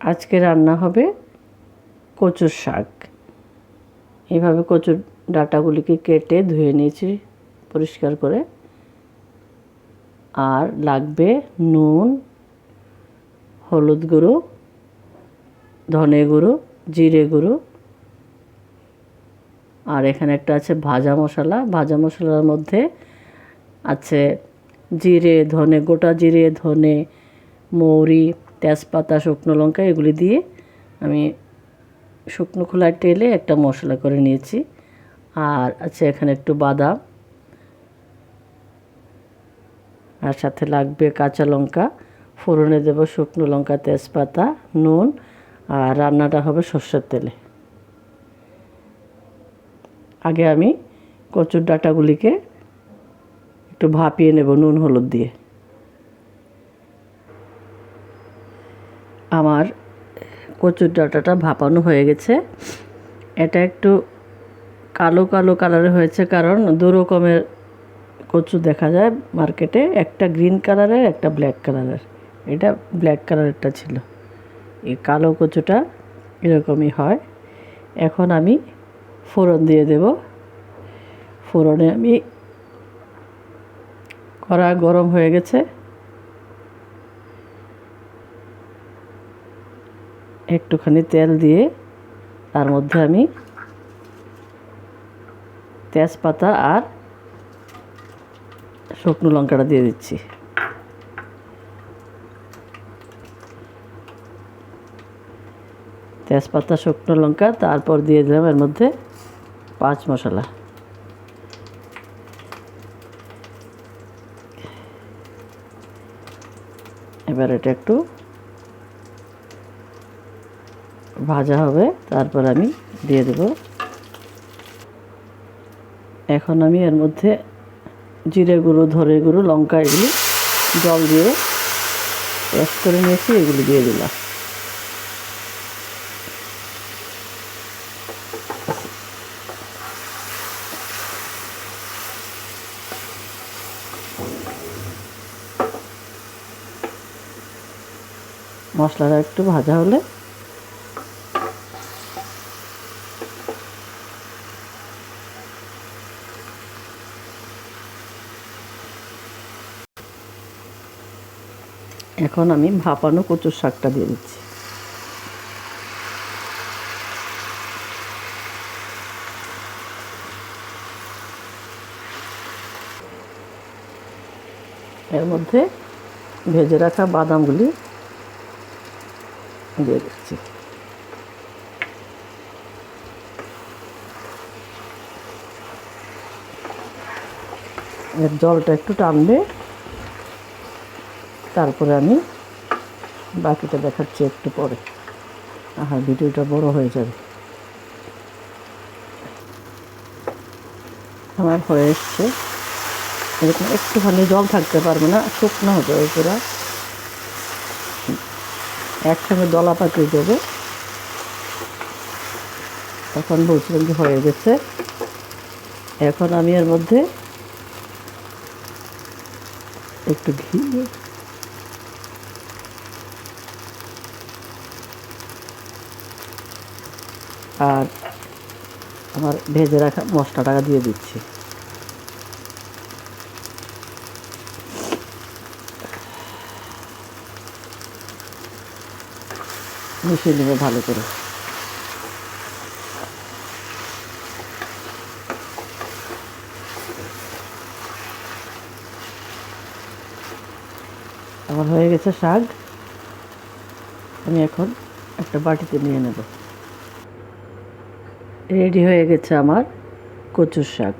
আজকে রান্না হবে কচুর শাক। এইভাবে কচুর ডাঁটাগুলিকে কেটে ধুয়ে নিয়েছি পরিষ্কার করে। আর লাগবে নুন, হলুদ গুঁড়ো, ধনে গুঁড়ো, জিরে গুঁড়ো। আর এখানে একটা আছে ভাজা মশলা। ভাজা মশলার মধ্যে আছে জিরে, ধনে, গোটা জিরে, ধনে, মৌরি তেজপাতা, শুকনো লঙ্কা এগুলি দিয়ে আমি শুকনো খোলায় টেলে একটা মশলা করে নিয়েছি। আর আছে এখানে একটু বাদাম। আর সাথে লাগবে কাঁচা লঙ্কা। ফোড়নে দেব শুকনো লঙ্কা, তেজপাতা, নুন। আর রান্নাটা হবে সর্ষের তেলে। আগে আমি কচুর ডাঁটাগুলিকে একটু ভাপিয়ে নেব নুন, হলুদ দিয়ে। আমার কচুর ডাঁটাটা ভাপানো হয়ে গেছে। এটা একটু কালো কালো কালারের হয়েছে কারণ দু রকমের কচু দেখা যায় মার্কেটে, একটা গ্রিন কালারের, একটা ব্ল্যাক কালারের। এটা ব্ল্যাক কালারেরটা ছিল। এই কালো কচুটা এরকমই হয়। এখন আমি ফোড়ন দিয়ে দেব। ফোড়নে আমি কড়া গরম হয়ে গেছে। একটুখানি তেল দিয়ে তার মধ্যে আমি তেজপাতা আর শুকনো লঙ্কাটা দিয়ে দিচ্ছি। তেজপাতা, শুকনো লঙ্কা, তারপর দিয়ে দিলাম এর মধ্যে পাঁচ মশলা। এবার এটা একটু ভাজা হবে, তারপর আমি দিয়ে দেব। এখন আমি এর মধ্যে জিরে গুঁড়ো ধরে গুঁড়ো, লঙ্কা এগুলি, জল দিয়ে পেস্ট করে নিয়েছি, এগুলি দিয়ে দিলাম। মশলাটা একটু ভাজা হলে এখন আমি ভাপানো কচুর শাকটা দিয়ে দিচ্ছি। এর মধ্যে ভেজে রাখা বাদামগুলি দিয়ে দিচ্ছি। এর জলটা একটু টানবে তারপরে আমি বাকিটা দেখাচ্ছি একটু পরে। আহা, ভিডিওটা বড় হয়ে যাবে। আমার হয়ে এসছে। এরকম একটুখানি জল থাকতে পারবে না, শুকনো হবে পুরা। একসঙ্গে দলা পাকিয়ে দেবে। তখন বলছিলাম যে হয়ে গেছে। এখন আমি এর মধ্যে একটু ঘি আর আমার ভেজে রাখা মশলাটা দিয়ে দিচ্ছি। মিশিয়ে নেবে ভালো করে। আমার হয়ে গেছে শাক। আমি এখন একটা বাটিতে নিয়ে নেব। রেডি হয়ে গেছে আমার কচুর শাক।